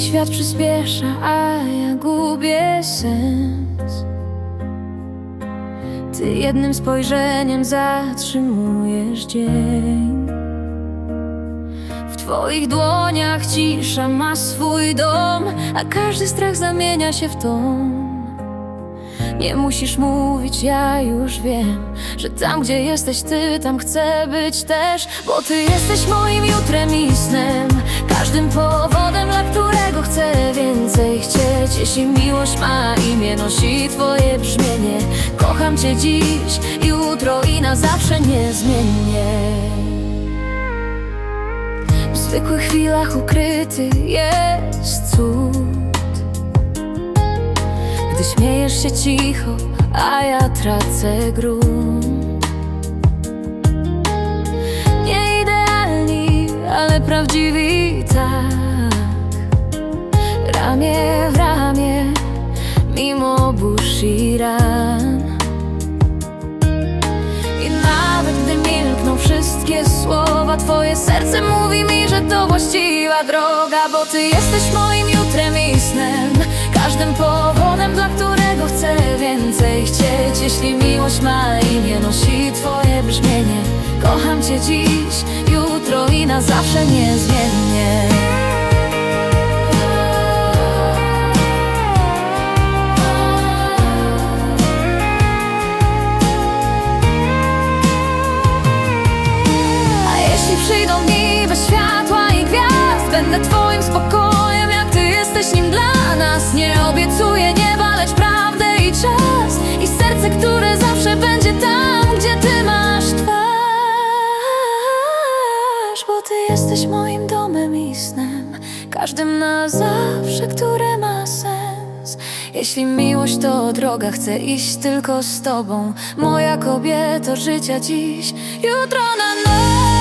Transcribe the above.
świat przyspiesza, a ja gubię sens. Ty jednym spojrzeniem zatrzymujesz dzień. W twoich dłoniach cisza ma swój dom A każdy strach zamienia się w tom nie musisz mówić, ja już wiem Że tam, gdzie jesteś ty, tam chcę być też Bo ty jesteś moim jutrem i snem Każdym powodem, dla którego chcę więcej chcieć Jeśli miłość ma imię, nosi twoje brzmienie. Kocham cię dziś, jutro i na zawsze niezmiennie W zwykłych chwilach ukryty jest cud. Gdy śmiejesz się cicho, a ja tracę grunt i I nawet gdy milkną wszystkie słowa Twoje serce mówi mi, że to właściwa droga Bo Ty jesteś moim jutrem i snem. Każdym powodem, dla którego chcę więcej chcieć. Jeśli miłość ma imię, nosi Twoje brzmienie. Kocham Cię dziś, jutro i na zawsze niezmiennie jesteś moim domem i snem. Każdym na zawsze, które ma sens. Jeśli miłość to droga, chcę iść tylko z tobą. Moja kobieto życia dziś, jutro na noc